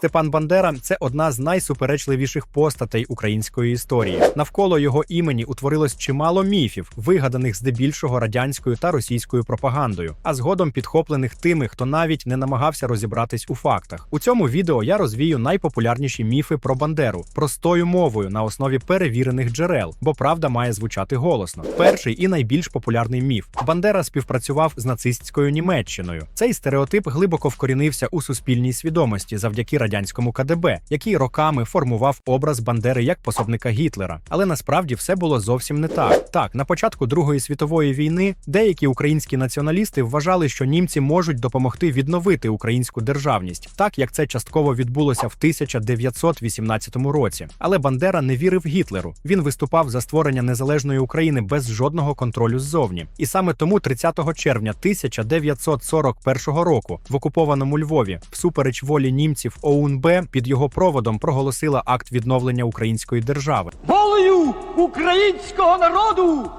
Степан Бандера це одна з найсуперечливіших постатей української історії. Навколо його імені утворилось чимало міфів, вигаданих здебільшого радянською та російською пропагандою, а згодом підхоплених тими, хто навіть не намагався розібратись у фактах. У цьому відео я розвію найпопулярніші міфи про Бандеру простою мовою на основі перевірених джерел, бо правда має звучати голосно. Перший і найбільш популярний міф: Бандера співпрацював з нацистською Німеччиною. Цей стереотип глибоко вкорінився у суспільній свідомості завдяки радянському КДБ, який роками формував образ Бандери як пособника Гітлера. Але насправді все було зовсім не так. Так, на початку Другої світової війни деякі українські націоналісти вважали, що німці можуть допомогти відновити українську державність, так як це частково відбулося в 1918 році. Але Бандера не вірив Гітлеру. Він виступав за створення незалежної України без жодного контролю ззовні. І саме тому 30 червня 1941 року в окупованому Львові, всупереч волі німців ОУНБ, під його проводом проголосила акт відновлення української держави. волею українського народу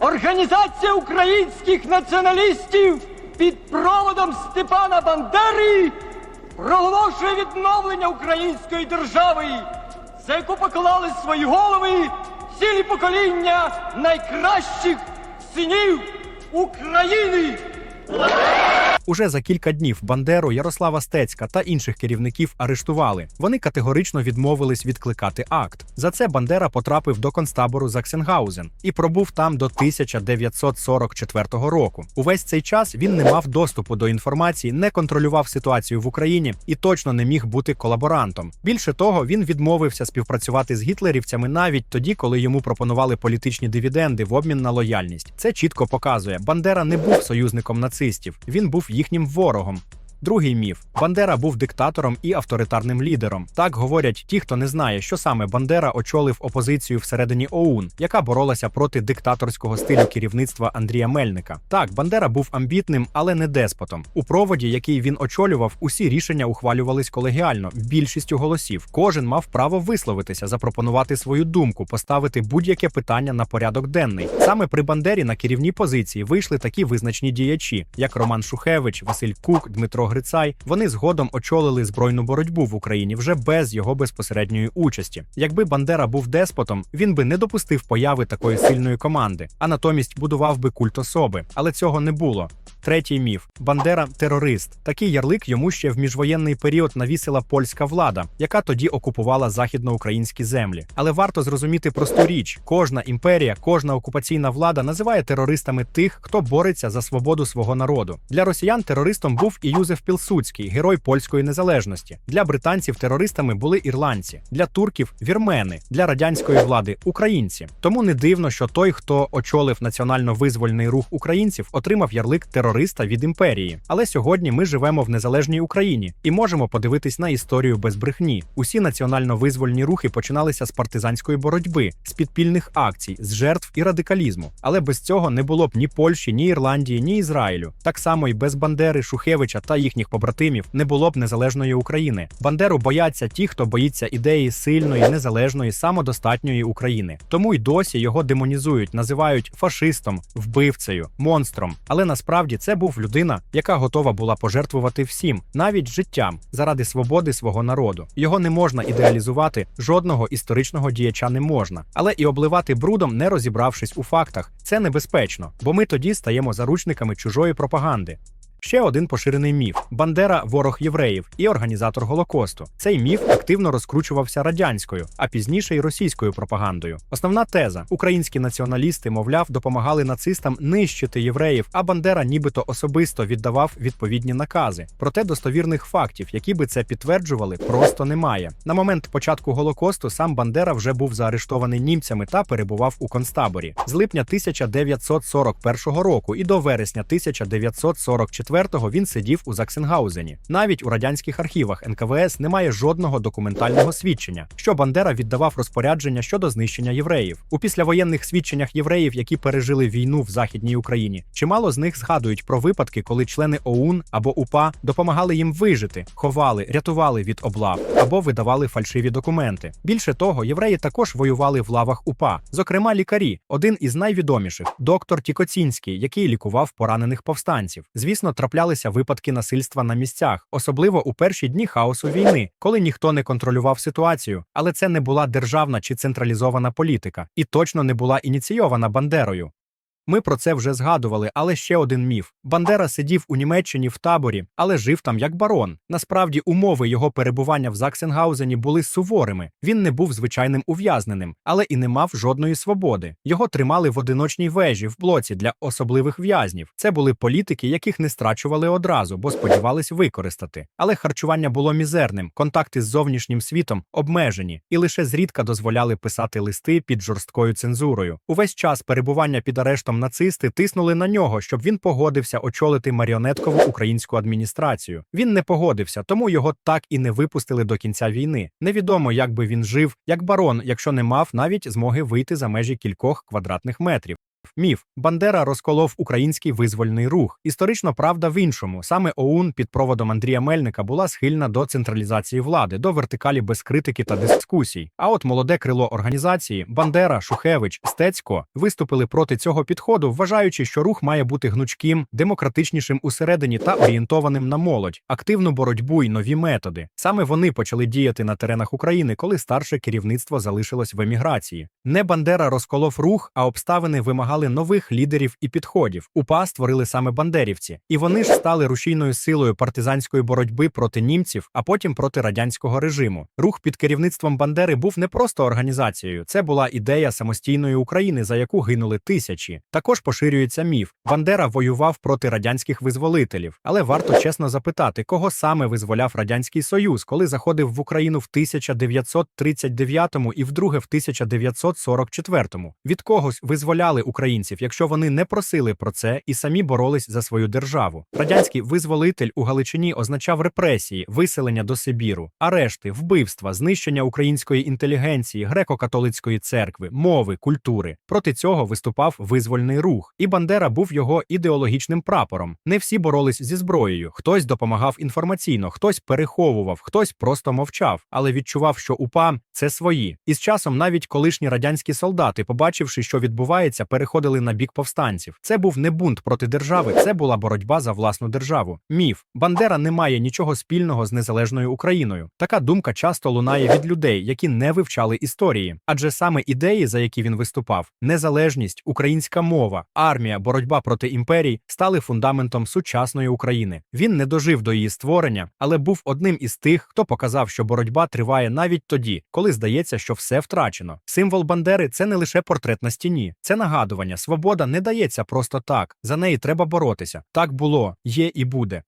Організація українських націоналістів під проводом Степана Бандери проголошує відновлення української держави, за яку поклали свої голови цілі покоління найкращих синів України. Уже за кілька днів Бандеру, Ярослава Стецька та інших керівників арештували. Вони категорично відмовились відкликати акт. За це Бандера потрапив до концтабору Заксенгаузен і пробув там до 1944 року. Увесь цей час він не мав доступу до інформації, не контролював ситуацію в Україні і точно не міг бути колаборантом. Більше того, він відмовився співпрацювати з гітлерівцями навіть тоді, коли йому пропонували політичні дивіденди в обмін на лояльність. Це чітко показує, Бандера не був союзником нацистів, він був їхнім ворогом. Другий міф: Бандера був диктатором і авторитарним лідером. Так говорять ті, хто не знає, що саме Бандера очолив опозицію всередині ОУН, яка боролася проти диктаторського стилю керівництва Андрія Мельника. Так, Бандера був амбітним, але не деспотом. У проводі, який він очолював, усі рішення ухвалювались колегіально, більшістю голосів. Кожен мав право висловитися, запропонувати свою думку, поставити будь-яке питання на порядок денний. Саме при Бандері на керівні позиції вийшли такі визначні діячі, як Роман Шухевич, Василь Кук, Дмитро Грицай. Вони згодом очолили збройну боротьбу в Україні вже без його безпосередньої участі. Якби Бандера був деспотом, він би не допустив появи такої сильної команди, а натомість будував би культ особи. Але цього не було. Третій міф: Бандера терорист. Такий ярлик йому ще в міжвоєнний період навісила польська влада, яка тоді окупувала західноукраїнські землі. Але варто зрозуміти просту річ: кожна імперія, кожна окупаційна влада називає терористами тих, хто бореться за свободу свого народу. Для росіян терористом був і Юзеф Пілсудський, герой польської незалежності. Для британців терористами були ірландці, для турків вірмени, для радянської влади українці. Тому не дивно, що той, хто очолив національно-визвольний рух українців, отримав ярлик терориста від імперії. Але сьогодні ми живемо в незалежній Україні і можемо подивитись на історію без брехні. Усі національно-визвольні рухи починалися з партизанської боротьби, з підпільних акцій, з жертв і радикалізму. Але без цього не було б ні Польщі, ні Ірландії, ні Ізраїлю. Так само і без Бандери, Шухевича та їхніх побратимів не було б незалежної України. Бандеру бояться ті, хто боїться ідеї сильної, незалежної, самодостатньої України. Тому й досі його демонізують, називають фашистом, вбивцею, монстром. Але насправді це був людина, яка готова була пожертвувати всім, навіть життям, заради свободи свого народу. Його не можна ідеалізувати, жодного історичного діяча не можна, але і обливати брудом, не розібравшись у фактах, це небезпечно, бо ми тоді стаємо заручниками чужої пропаганди. Ще один поширений міф: Бандера ворог євреїв і організатор Голокосту. Цей міф активно розкручувався радянською, а пізніше й російською пропагандою. Основна теза: українські націоналісти, мовляв, допомагали нацистам нищити євреїв, а Бандера нібито особисто віддавав відповідні накази. Проте достовірних фактів, які би це підтверджували, просто немає. На момент початку Голокосту сам Бандера вже був заарештований німцями та перебував у концтаборі з липня 1941 року і до вересня 1944 він сидів у Заксенгаузені. Навіть у радянських архівах НКВС немає жодного документального свідчення, що Бандера віддавав розпорядження щодо знищення євреїв. У післявоєнних свідченнях євреїв, які пережили війну в західній Україні, чимало з них згадують про випадки, коли члени ОУН або УПА допомагали їм вижити, ховали, рятували від облав або видавали фальшиві документи. Більше того, євреї також воювали в лавах УПА, зокрема лікарі. Один із найвідоміших доктор Тікоцінський, який лікував поранених повстанців. Звісно, траплялися випадки насильства на місцях, особливо у перші дні хаосу війни, коли ніхто не контролював ситуацію. Але це не була державна чи централізована політика, і точно не була ініційована Бандерою. Ми про це вже згадували, але ще один міф: Бандера сидів у Німеччині в таборі, але жив там як барон. Насправді, умови його перебування в Заксенгаузені були суворими. Він не був звичайним ув'язненим, але і не мав жодної свободи. Його тримали в одиночній вежі в блоці для особливих в'язнів. Це були політики, яких не страчували одразу, бо сподівались використати. Але харчування було мізерним, контакти з зовнішнім світом обмежені, і лише зрідка дозволяли писати листи під жорсткою цензурою. Увесь час перебування під арештом нацисти тиснули на нього, щоб він погодився очолити маріонеткову українську адміністрацію. Він не погодився, тому його так і не випустили до кінця війни. Невідомо, як би він жив, як барон, якщо не мав навіть змоги вийти за межі кількох квадратних метрів. Міф Бандера розколов український визвольний рух. Історично правда в іншому. Саме ОУН під проводом Андрія Мельника була схильна до централізації влади, до вертикалі без критики та дискусій. А от молоде крило організації Бандера, Шухевич, Стецько виступили проти цього підходу, вважаючи, що рух має бути гнучким, демократичнішим усередині та орієнтованим на молодь, активну боротьбу й нові методи. Саме вони почали діяти на теренах України, коли старше керівництво залишилось в еміграції. Не Бандера розколов рух, а обставини вимагали нових лідерів і підходів. УПА створили саме бандерівці, і вони ж стали рушійною силою партизанської боротьби проти німців, а потім проти радянського режиму. Рух під керівництвом Бандери був не просто організацією, це була ідея самостійної України, за яку гинули тисячі. Також поширюється міф. Бандера воював проти радянських визволителів, але варто чесно запитати, кого саме визволяв радянський союз, коли заходив в Україну в 1939 і вдруге в 1944. Від когось визволяли українців, якщо вони не просили про це і самі боролись за свою державу. Радянський визволитель у Галичині означав репресії, виселення до Сибіру, арешти, вбивства, знищення української інтелігенції, греко-католицької церкви, мови, культури. Проти цього виступав визвольний рух, і Бандера був його ідеологічним прапором. Не всі боролись зі зброєю. Хтось допомагав інформаційно, хтось переховував, хтось просто мовчав, але відчував, що УПА це свої. І з часом навіть колишні радянські солдати, побачивши, що відбувається, переходили на бік повстанців. Це був не бунт проти держави, це була боротьба за власну державу. Міф Бандера не має нічого спільного з незалежною Україною. Така думка часто лунає від людей, які не вивчали історії, адже саме ідеї, за які він виступав, незалежність, українська мова, армія, боротьба проти імперій стали фундаментом сучасної України. Він не дожив до її створення, але був одним із тих, хто показав, що боротьба триває навіть тоді, коли здається, що все втрачено. Символ Бандери це не лише портрет на стіні, це нагадування. Свобода не дається просто так. За неї треба боротися. Так було, є і буде.